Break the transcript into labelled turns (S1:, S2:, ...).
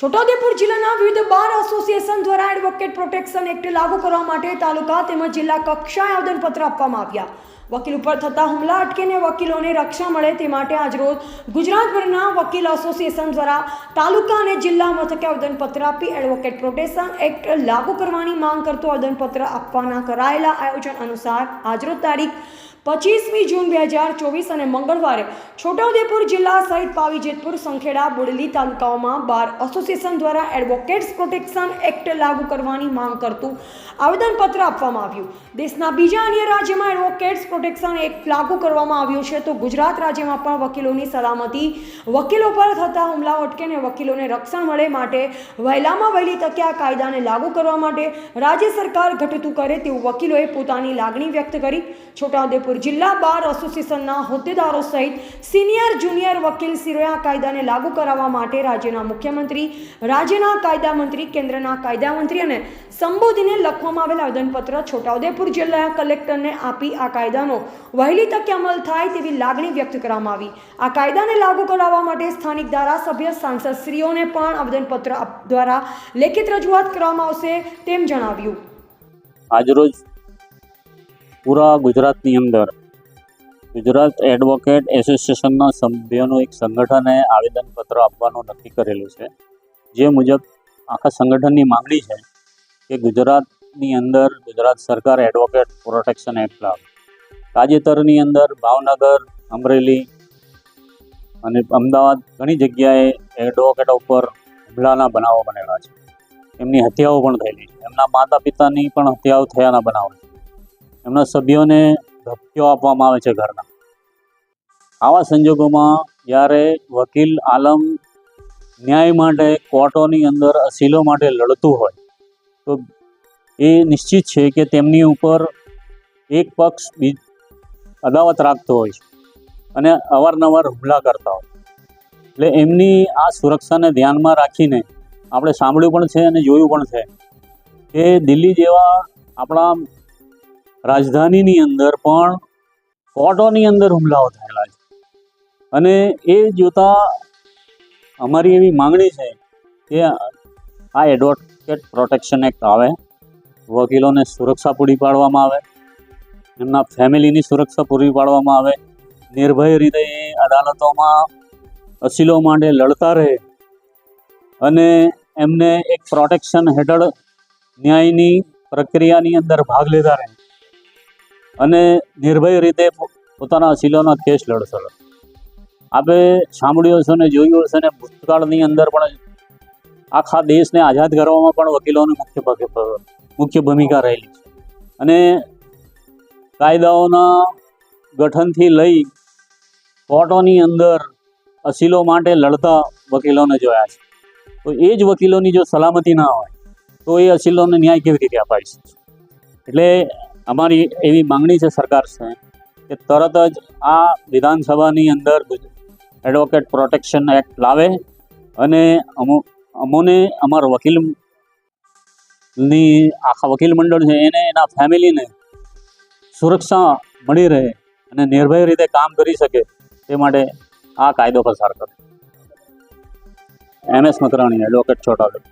S1: છોટાઉદેપુર જિલ્લાના વિવિધ bar association દ્વારા એડવોકેટ પ્રોટેક્શન એક્ટ લાગુ કરવા માટે તાલુકા તેમજ જિલ્લા કક્ષાએ આવેદનપત્ર આપવામાં આવ્યા. વકીલ ઉપર થતા હુમલા અટકીને વકીલોને રક્ષા મળે તે માટે આજરોજ ગુજરાતભરના વકીલ એસોસિએશન દ્વારા તાલુકા અને જિલ્લા મથકે આવેદનપત્ર આપી એડવોકેટ પ્રોટેક્શન એક્ટ લાગુ કરવાની માંગ કરતું આવેદનપત્ર આપવાના કરાયેલા આયોજન અનુસાર આજરોજ તારીખ પચીસમી જૂન બે હજાર ચોવીસ અને મંગળવારે છોટાઉદેપુર જિલ્લા સહિત પાવી જેતપુર સંખેડા, બોડેલી તાલુકાઓમાં બાર એસોસિએશન દ્વારા એડવોકેટ્સ પ્રોટેક્શન એક્ટ લાગુ કરવાની માંગ કરતું આવેદનપત્ર આપવામાં આવ્યું. દેશના બીજા અન્ય રાજ્યમાં એડવોકેટ્સ પ્રોટેક્શન એક્ટ લાગુ કરવામાં આવ્યું છે તો ગુજરાત રાજ્યમાં પણ વકીલોની સલામતી, વકીલો પર થતા હુમલાઓ અટકે અને વકીલોને રક્ષણ મળે માટે વહેલામાં વહેલી તકે આ કાયદાને લાગુ કરવા માટે રાજ્ય સરકાર ઘટતું કરે તેવું વકીલોએ પોતાની લાગણી વ્યક્ત કરી. છોટાઉદેપુર જિલ્લા બાર એસોસિએશનના હોદ્દેદારો સહિત સિનિયર, જુનિયર વકીલ શિરોએ કાયદાને લાગુ કરાવવા માટે રાજ્યના મુખ્યમંત્રી, રાજ્યના કાયદા મંત્રી, કેન્દ્રના કાયદા મંત્રી અને સંબોધીને લખવામાં આવેલ આવેદનપત્ર છોટાઉદેપુર જિલ્લા કલેક્ટરને આપી આ કાયદાનો વહેલી તકે અમલ થાય તેવી લાગણી વ્યક્ત કરવામાં આવી. આ કાયદાને લાગુ કરાવવા માટે સ્થાનિક ધારાસભ્ય સાંસદશ્રીઓને પણ આવેદનપત્ર દ્વારા લેખિત રજૂઆત કરવામાં આવશે તેમ જણાવ્યું.
S2: આજરોજ પૂરા ગુજરાતની અંદર. ગુજરાત એડવોકેટ એસોસિએશનના સભ્યોનું એક સંગઠને આવેદનપત્ર આપવાનું નક્કી કરેલું છે. જે મુજબ આખા સંગઠનની માંગણી છે કે ગુજરાતની અંદર ગુજરાત સરકાર એડવોકેટ પ્રોટેક્શન એક્ટ લાવે. તાજેતરની અંદર ભાવનગર, અમરેલી અને અમદાવાદ ઘણી જગ્યાએ એડવોકેટ ઉપર હુમલાના બનાવો બનેલા છે. એમની હત્યાઓ પણ થયેલી છે. એમના માતા પિતાની પણ હત્યાઓ થયાના બનાવો છે. એમના સભ્યોને ધમકીઓ આપવામાં આવે છે ઘરના. આવા સંજોગોમાં જ્યારે વકીલ આલમ ન્યાય માટે કોર્ટોની અંદર અસીલો માટે લડતું હોય, તો એ નિશ્ચિત છે કે તેમની ઉપર એક પક્ષ બી અદાવત રાખતો હોય છે અને અવારનવાર હુમલા કરતા હોય. એટલે એમની આ સુરક્ષાને ધ્યાનમાં રાખીને આપણે સાંભળ્યું પણ છે અને જોયું પણ છે કે દિલ્હી જેવા આપણા રાજધાનીની અંદર પણ કોર્ટોની અંદર હુમલાઓ થયેલા છે. અને એ જોતા અમારી એવી માંગણી છે કે આ એડવોકેટ પ્રોટેક્શન એક્ટ આવે, વકીલોને સુરક્ષા પૂરી પાડવામાં આવે, એમના ફેમિલીની સુરક્ષા પૂરી પાડવામાં આવે, નિર્ભય રીતે એ અદાલતોમાં અસીલો માટે લડતા રહે અને એમને એક પ્રોટેક્શન હેઠળ ન્યાયની પ્રક્રિયાની અંદર ભાગ લેતા રહે. અને નિર્ભય રીતે પોતાના અસીલોના કેસ લડશો. આપે સાંભળ્યું હશે ને જોયું હશે ને ભૂતકાળની અંદર પણ આખા દેશને આઝાદ કરવામાં પણ વકીલોની મુખ્ય મુખ્ય ભૂમિકા રહેલી છે. અને કાયદાઓના ગઠનથી લઈ કોર્ટોની અંદર અસીલો માટે લડતા વકીલોને જોયા છે. તો એ જ વકીલોની જો સલામતી ના હોય, તો એ અસીલોને ન્યાય કેવી રીતે અપાઈ શકે? એટલે અમારી એવી માંગણી છે સરકાર છે કે તરત જ આ વિધાનસભાની અંદર એડવોકેટ પ્રોટેક્શન એક્ટ લાવે અને અમો અમોને અમારા વકીલની આખા વકીલ મંડળ છે, એને એના ફેમિલીને સુરક્ષા મળી રહે અને નિર્ભય રીતે કામ કરી શકે તે માટે આ કાયદો પસાર કરે. M S Makrani advocate Chhota Udepur